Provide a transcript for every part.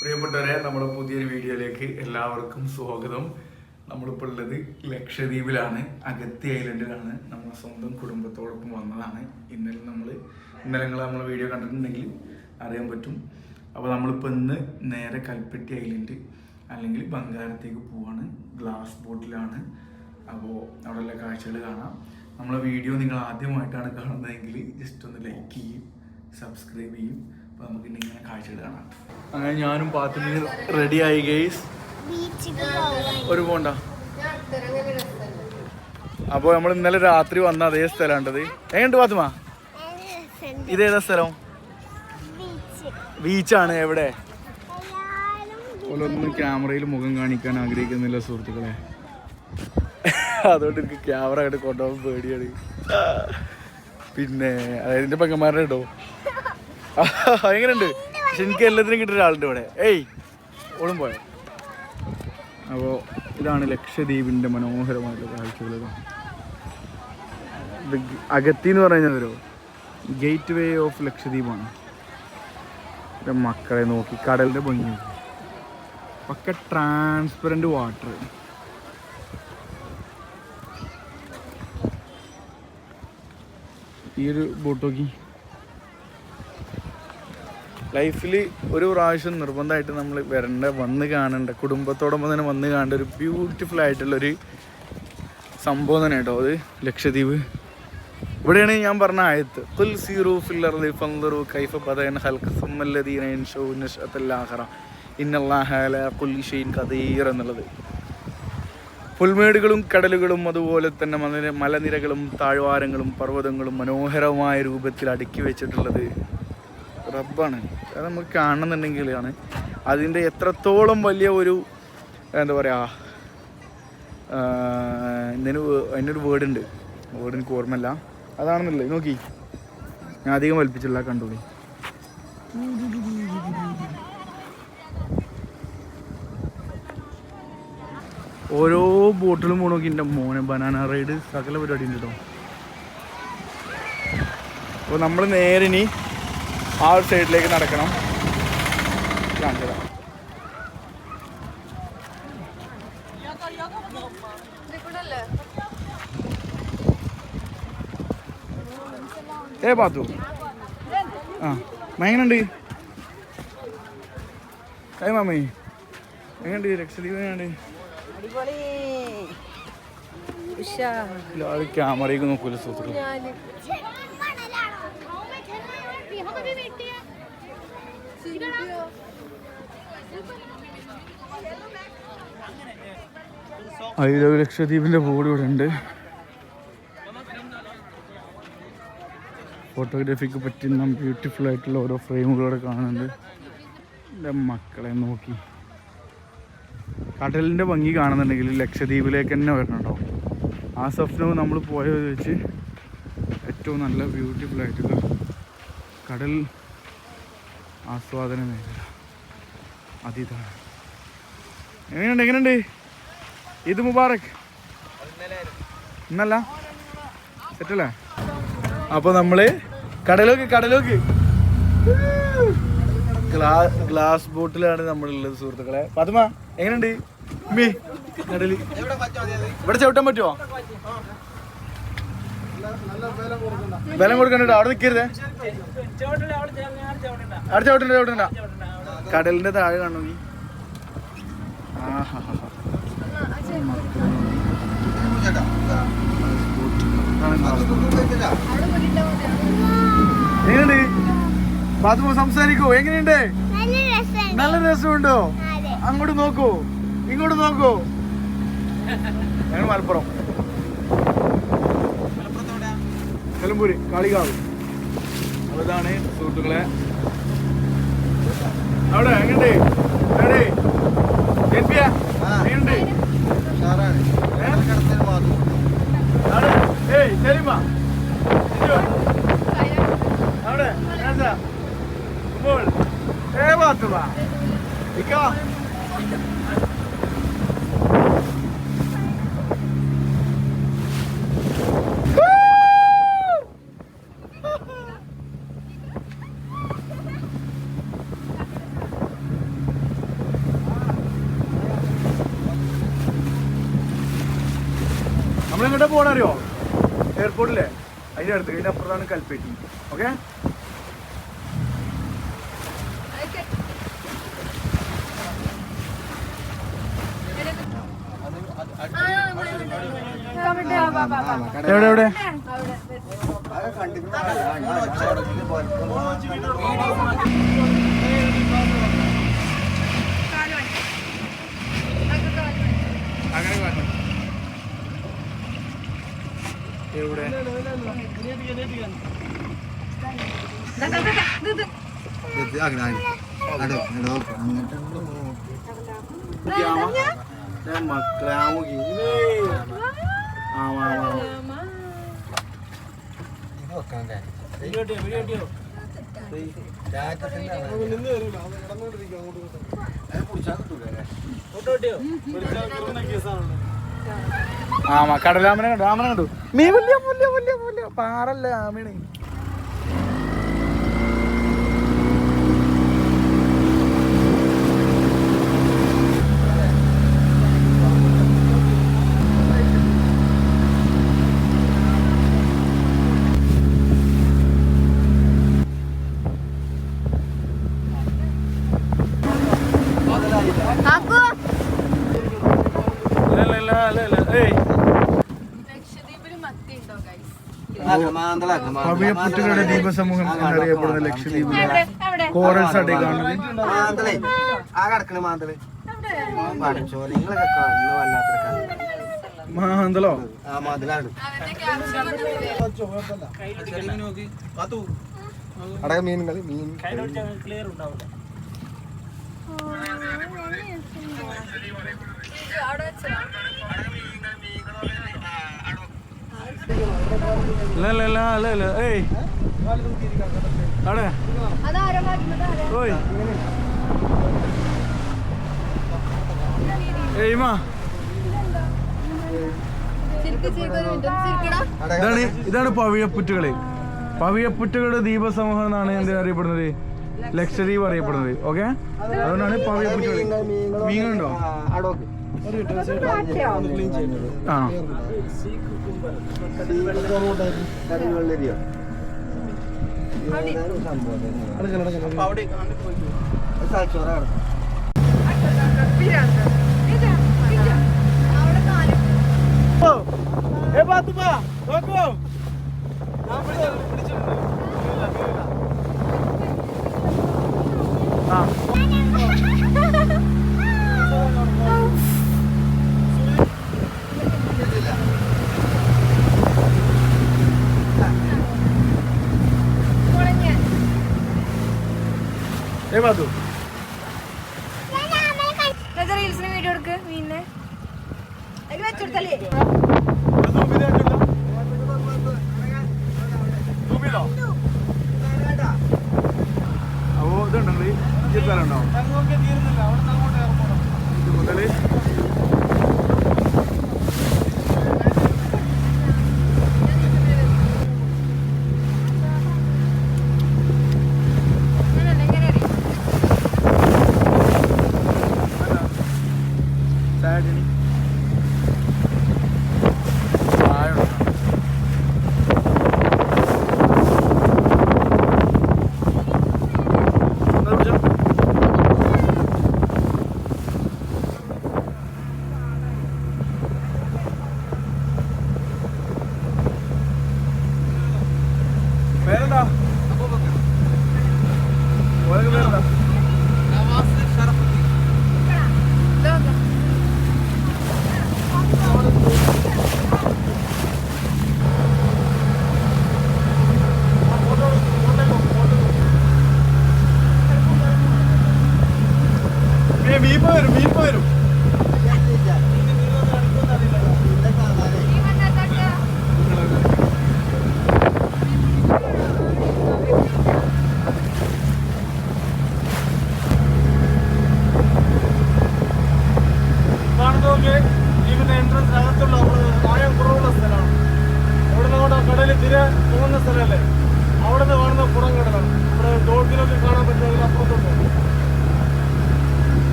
പ്രിയപ്പെട്ടവരെ നമ്മുടെ പുതിയൊരു വീഡിയോയിലേക്ക് എല്ലാവർക്കും സ്വാഗതം. നമ്മളിപ്പോൾ ഉള്ളത് ലക്ഷദ്വീപിലാണ് അഗത്തി ഐലൻഡിലാണ്. നമ്മൾ സ്വന്തം കുടുംബത്തോടൊപ്പം വന്നതാണ്. ഇന്നലെ നമ്മൾ ഇന്നലെ നിങ്ങൾ വീഡിയോ കണ്ടിട്ടുണ്ടെങ്കിൽ അറിയാൻ പറ്റും. അപ്പോൾ നമ്മളിപ്പോൾ ഇന്ന് നേരെ കൽപ്പറ്റി ഐലൻഡ് അല്ലെങ്കിൽ ബംഗാരത്തേക്ക് പോവാണ്. ഗ്ലാസ് ബോട്ടിലാണ്. അപ്പോൾ അവിടെയുള്ള കാഴ്ചകൾ കാണാം. നമ്മളെ വീഡിയോ നിങ്ങൾ ആദ്യമായിട്ടാണ് കാണുന്നതെങ്കിൽ ജസ്റ്റ് ഒന്ന് ലൈക്ക് ചെയ്യും സബ്സ്ക്രൈബ് ചെയ്യും. അപ്പോൾ നമുക്ക് ഇനി ഇങ്ങനെ കാഴ്ചകൾ കാണാം. അങ്ങനെ ഞാനും പാത്തുമ്മ റെഡി ആയി ഗെയ്സ് ഒരു പോണ്ട. അപ്പോൾ നമ്മൾ ഇന്നലെ രാത്രി വന്ന അതേ സ്ഥലമാണ്ടത് എങ്ങനെയുണ്ട് പാത്തുമ ഇതേതാ സ്ഥലം? ബീച്ചാണ് എവിടെ? ഓരോന്നും ക്യാമറയിൽ മുഖം കാണിക്കാൻ ആഗ്രഹിക്കുന്നില്ല സുഹൃത്തുക്കളെ. അതുകൊണ്ട് എനിക്ക് ക്യാമറ ആയിട്ട് കൊണ്ടുപോകാൻ പേടിയാണ്. പിന്നെ അതായത് എന്റെ പെങ്ങന്മാരുടെ കേട്ടോ എങ്ങനെയുണ്ട്? പക്ഷെ എനിക്ക് എല്ലാത്തിനും കിട്ടിയ ഒരാളുണ്ട് ഇവിടെ. ഏയ് ഓളും പോയ? അപ്പോൾ ഇതാണ് ലക്ഷദ്വീപിന്റെ മനോഹരമായിട്ടുള്ള കാഴ്ചകൾ അഗത്തി എന്ന് പറയുന്നത് ഒരു ഗേറ്റ് വേ ഓഫ് ലക്ഷദ്വീപാണ് മക്കളെ നോക്കി കടലിന്റെ ഭംഗി ഒക്കെ പക്ക ട്രാൻസ്പെറന്റ് വാട്ടർ ഈ ഒരു ബോട്ട് ലൈഫിൽ ഒരു പ്രാവശ്യം നിർബന്ധമായിട്ട് നമ്മൾ വരേണ്ട വന്ന് കാണേണ്ട കുടുംബത്തോടൊപ്പം തന്നെ വന്ന് കാണേണ്ട ഒരു ബ്യൂട്ടിഫുൾ ആയിട്ടുള്ളൊരു സംഭവം തന്നെ കേട്ടോ അത് ലക്ഷദ്വീപ്. ഇവിടെയാണ് ഞാൻ പറഞ്ഞ ആയത്ത്. കുൽ സീറു ഫില്ലർലി ഫൻദറു കൈഫ പദയൻ ഹൽക സമ്മല്ലദീന ഇൻഷു നഷ്അത്തൽ ആഖിറ. ഇന്നല്ലാഹ അലാ കുല്ലി ഷൈഇൻ ഖദീർ എന്നുള്ളത്. പുൽമേടുകളും കടലുകളും അതുപോലെ തന്നെ മല- മലനിരകളും താഴ്വാരങ്ങളും പർവതങ്ങളും മനോഹരമായ രൂപത്തിൽ അടുക്കി വെച്ചിട്ടുള്ളത് റബ്ബാണ്. അത് നമുക്ക് കാണുന്നുണ്ടെങ്കിലാണ് അതിന്റെ എത്രത്തോളം വലിയ ഒരു എന്താ പറയുക ഇതിന് അതിനൊരു വേർഡുണ്ട് വേർഡ് എനിക്ക് ഓർമ്മയില്ല. അതാണെന്നല്ലേ നോക്കി. ഞാൻ അധികം വലിപ്പിച്ചില്ല കണ്ടോളി. ഓരോ ബോട്ടിലും പോണോക്കി എന്റെ മോനെ ബനാന റൈഡ് സകല പരിപാടി ഉണ്ട് കേട്ടോ. അപ്പോൾ നമ്മൾ നേരെ ഇനി ആ ഒരു സൈഡിലേക്ക് നടക്കണം. കാണിച്ചതാ ഏ പാത്തു. ആ എങ്ങനെയുണ്ട് ഏ മാമി. എങ്ങനെയുണ്ട് ലക്ഷദ്വീപ് എങ്ങനെയുണ്ട് അടിപൊളി. ക്യാമറയ്ക്ക് നോക്കൂല സുഹൃത്തുക്കൾ ഐരവ് ലക്ഷദ്വീപിന്റെ ബോർഡ് ഇവിടെ ഉണ്ട്. ഫോട്ടോഗ്രാഫിക്ക് പറ്റുന്ന ബ്യൂട്ടിഫുൾ ആയിട്ടുള്ള ഓരോ ഫ്രെയിമുകളോടെ കാണുന്നുണ്ട്. എന്റെ മക്കളെ നോക്കി. കടലിന്റെ ഭംഗി കാണുന്നുണ്ടെങ്കിൽ ലക്ഷദ്വീപിലേക്ക് തന്നെ വരണട്ടോ ആ സ്വപ്നവും നമ്മൾ പോയത് വെച്ച് ഏറ്റവും നല്ല ബ്യൂട്ടിഫുൾ ആയിട്ടുള്ള കടൽ ആസ്വാദന മേഖല അതിതാണ്. എങ്ങനെയുണ്ട് എങ്ങനെയുണ്ട്? ഇത് മുബാറക്. ഇന്നല്ല? സെറ്റല്ലേ? അപ്പോൾ നമ്മൾ കടലോക്ക് കടലോക്ക്. ഗ്ലാസ് ബോട്ടിലാണ് നമ്മളുള്ളത് സുഹൃത്തുക്കളെ. പത്മ എങ്ങനെയുണ്ട്? ഇവിടെ ചവിട്ടാൻ പറ്റുമോ ബലം കൊടുക്കണ്ട? അവിടെ നിൽക്കരുതേ അവിടെ ചവിട്ടണ്ട ചവിട്ടണ്ട. കടലിന്റെ താഴെ കാണു നീ. എങ്ങനെയുണ്ട്? ബാത്റൂം സംസാരിക്കൂ? എങ്ങനെയുണ്ട്? നല്ല രസമുണ്ടോ? അങ്ങോട്ട് നോക്കൂ. ഇങ്ങോട്ട് നോക്കൂ. ഞാൻ മലപ്പുറം. നിലമ്പൂര് കാളികാവ്. അതാണ് സുഹൃത്തുക്കളെ അവിടെ എങ്ങനെയുണ്ട് എവിടെ ജെൻപിയ എങ്ങനെയുണ്ട് ഏ? അവിടെ ഏയ് സെലിമ ഇജോ. അവിടെ എന്താ ഇപ്പോൾ ഏ ബാത്തുവ ഇക്കോ നമ്മളെങ്ങോട്ടാ പോകണറിയോ എയർപോർട്ടിൽ അതിന്റെ അടുത്ത് അതിന്റെ അപ്പുറത്താണ് കൽപ്പേറ്റി ഓക്കെ എവിടെ എവിടെ എവിടെ മക്കളെ ആ മുഖി ആ വാ വാ ആ കടലാമനെ കണ്ടു ആമനെ കണ്ടു. മീൻ വലിയ വലിയ വലിയ വലിയ പാറല്ല ആമീണ് ഭവ്യ പുറ്റുകളുടെ ദീപസമൂഹം എന്നറിയപ്പെടുന്ന ലക്ഷദ്വീപിലെ കോറൽസ് ആട്ടെ കാണുന്നത്. മാന്തലോ ആ മീൻ മാന്തൾ. പഠിച്ചോ നിങ്ങളൊക്കെ കാണുന്ന വല്ലാത്തൊരു ആ മാന്തലാണ് അടക മീനുകൾ മീൻ ഏയ്. അവിടെ. ഓയ്. ഏയ് മാ ഇതാണ് ഇതാണ് പവിഴപ്പുറ്റുകൾ. പവിഴപ്പുറ്റുകളുടെ ദീപസമൂഹം എന്നാണ് എന്ത് അറിയപ്പെടുന്നത്? ലക്ഷദ്വീപ് അറിയപ്പെടുന്നത്. ഓക്കെ? അതുകൊണ്ടാണ് പവിഴപ്പുറ്റുകൾ മീനുണ്ടോ? ആ വെള്ളരിയോ തലച്ചോറ കിടക്കും ഏ പാത്തുമ്മ നോക്കൂ ആ ഏ പാത്തു Merda!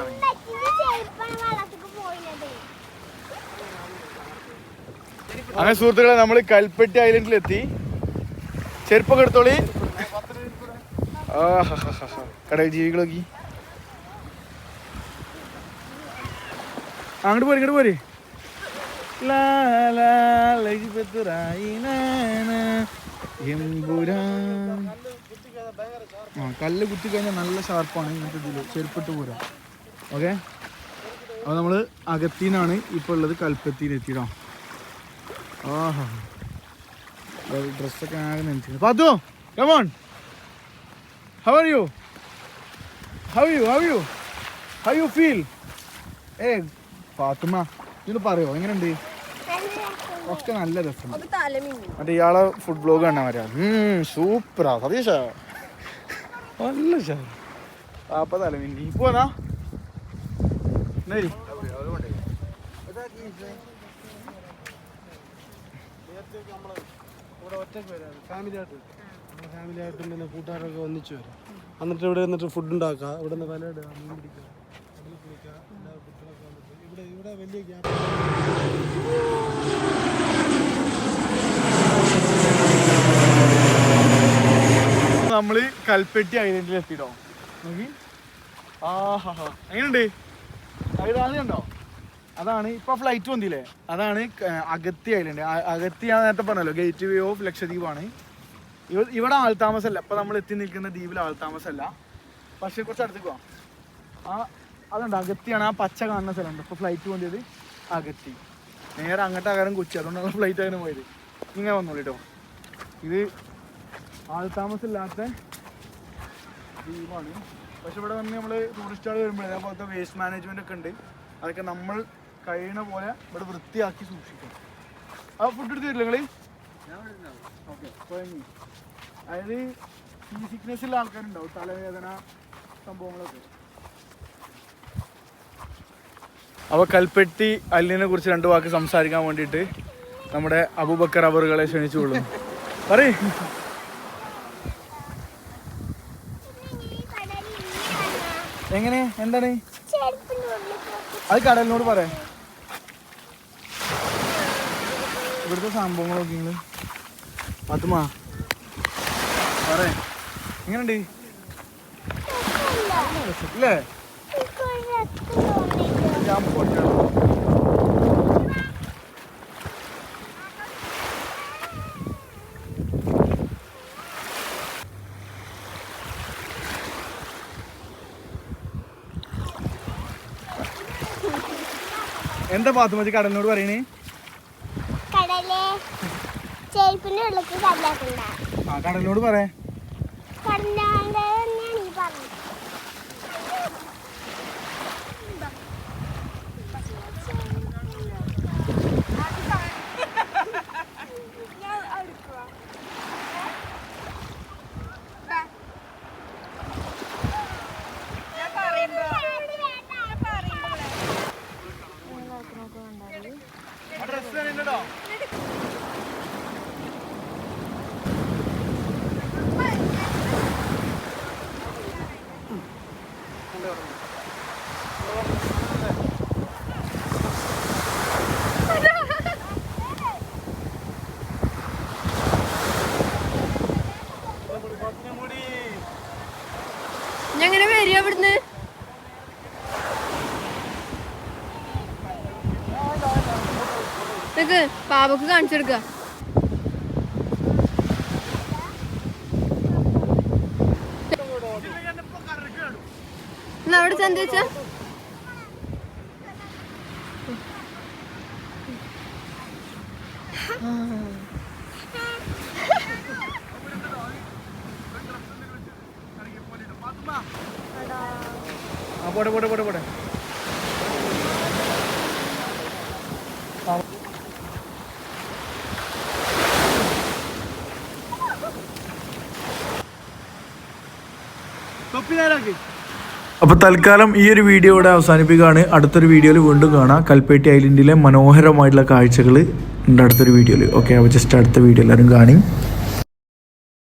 ഇറങ്ങി. അങ്ങനെ സുഹൃത്തുക്കളെ നമ്മൾ കൽപ്പറ്റി ഐലൻഡിൽ എത്തി ചെരുപ്പൊക്കെ എടുത്തോളി. കടയിൽ ജീവികളൊക്കെ. അങ്ങോട്ട് പോരി ഇങ്ങോട്ട് പോരി. കല്ല് കുത്തി കഴിഞ്ഞാൽ നല്ല ഷാർപ്പാണ് ഇങ്ങനത്തെ ഇതിൽ ചെരുപ്പിട്ട് പോരാ. ഓക്കെ? അപ്പോൾ നമ്മൾ അകത്തിന്നാണ് ഇപ്പോൾ ഉള്ളത് കൽപ്പത്തിയിലെത്തിയിടോ ആഹാ. ഡ്രസ്സൊക്കെ ആകെ നനച്ചു Pathu come on how are you how you how you how you feel ഏ പാത്തുമ്മ ഇത് പറയോ? എങ്ങനെയുണ്ട്? ഒക്കെ നല്ല രസം മറ്റേ ഇയാളെ ഫുഡ് ബ്ലോഗ് കാണാൻ വരാം. സൂപ്പറാ സതീഷ? നല്ല പാപ്പ തലമിന്നി. ഒറ്റയ്ക്ക് വരാം ഫാമിലി ആയിട്ട് കൂട്ടുകാരൊക്കെ ഒന്നിച്ചു വരാം. എന്നിട്ട് ഇവിടെ നിന്നിട്ട് ഫുഡ് ഉണ്ടാക്കുക ഇവിടെ നിന്ന് വില ഇടുക മീൻ പിടിക്കുക. വന്നിട്ട് ഇവിടെ വലിയ ഗ്യാപ്പ് നമ്മൾ കൽപ്പെട്ടി ഐലൻഡിൽ എത്തിട്ടോ നോക്കി. ആഹാ. എങ്ങനെയുണ്ട്? കണ്ടോ അതാണ് ഇപ്പൊ ഫ്ലൈറ്റ് വന്നില്ലേ? അതാണ് അഗത്തി ഐലൻഡ്. അഗത്തി ഞാൻ നേരത്തെ പറഞ്ഞല്ലോ ഗേറ്റ് വേ ഓഫ് ലക്ഷദ്വീപാണ്. ഇവ- ഇവിടെ ആൾത്താമസമല്ല ഇപ്പൊ നമ്മൾ എത്തി നിൽക്കുന്ന ദ്വീപിൽ ആൾത്താമസമല്ല പക്ഷെ കുറച്ച് അടുത്തേക്ക് പോവാം. ആ അതുണ്ട് അഗത്തിയാണ് ആ പച്ച കാണുന്ന സ്ഥലമുണ്ട്. ഇപ്പോൾ ഫ്ലൈറ്റ് വന്നത് അഗത്തി നേരെ അങ്ങോട്ട് അകരം കൊച്ചി അതുകൊണ്ടാണ് ഫ്ലൈറ്റ് അങ്ങനെ പോയത്. ഇങ്ങനെ വന്നോളൂ കേട്ടോ ഇത് ആൾത്താമസമില്ലാത്ത ദ്വീപാണ് പക്ഷെ ഇവിടെ വന്ന് നമ്മൾ ടൂറിസ്റ്റുകൾ വരുമ്പോഴേ അതേപോലത്തെ വേസ്റ്റ് മാനേജ്മെന്റ് ഒക്കെ ഉണ്ട്. അതൊക്കെ നമ്മൾ കഴിയണ പോലെ ഇവിടെ വൃത്തിയാക്കി സൂക്ഷിക്കും ആ ഫുഡ് എടുത്ത് തരില്ല നിങ്ങൾ ഓക്കെ അതായത് ഈ സിക്നസ് ഉള്ള ആൾക്കാരുണ്ടാവും. തലവേദന സംഭവങ്ങളൊക്കെ. അപ്പോൾ കൽപ്പെട്ടി അല്ലിനെ കുറിച്ച് രണ്ട് വാക്ക് സംസാരിക്കാൻ വേണ്ടിയിട്ട് നമ്മുടെ അബൂബക്കർ അവറുകളെ ക്ഷണിച്ചുകൊള്ളുന്നു പറയ്. എങ്ങനെ? എന്താണ്? അത് കടലിനോട് പറയാം ഇവിടുത്തെ സംഭവങ്ങൾ നിങ്ങൾ പത്തുമാ പറ എങ്ങനെയുണ്ട്? ഇല്ലേ? ഞാൻ പോട്ടെ എന്താ പാത്തുമതി കടലിനോട് പറയണേ? കടലിനോട് പറയേ ഞങ്ങനെ വരിക ഇവിടുന്ന് നിക്ക് പാപക്ക് കാണിച്ചെടുക്ക എന്നാ അവിടെ ചെന്ത വെച്ചാ പോട്ടെ പോട്ടെ പോട്ടെ പോട്ടെ അപ്പോൾ തൽക്കാലം ഈ ഒരു വീഡിയോ ഇവിടെ അവസാനിപ്പിക്കുകയാണ്. അടുത്തൊരു വീഡിയോയിൽ വീണ്ടും കാണാം. കൽപ്പേട്ടി ഐലൻഡിലെ മനോഹരമായിട്ടുള്ള കാഴ്ചകൾ ഉണ്ട് അടുത്തൊരു വീഡിയോയിൽ ഓക്കെ അപ്പോൾ ജസ്റ്റ് അടുത്ത വീഡിയോ എല്ലാവരും കാണി.